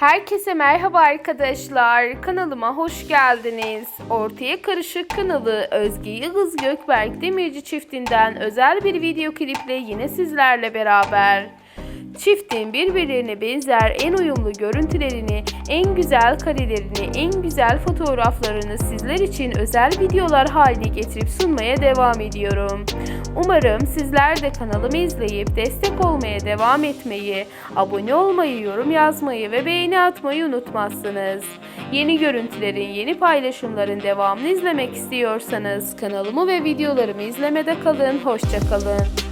Herkese merhaba arkadaşlar. Kanalıma hoş geldiniz. Ortaya Karışık kanalı Özge Yıldız Gökberk Demirci çiftinden özel bir video kliple yine sizlerle beraber. Çiftin birbirlerine benzer en uyumlu görüntülerini, en güzel karelerini, en güzel fotoğraflarını sizler için özel videolar haline getirip sunmaya devam ediyorum. Umarım sizler de kanalımı izleyip destek olmaya devam etmeyi, abone olmayı, yorum yazmayı ve beğeni atmayı unutmazsınız. Yeni görüntülerin, yeni paylaşımların devamını izlemek istiyorsanız kanalımı ve videolarımı izlemede kalın. Hoşçakalın.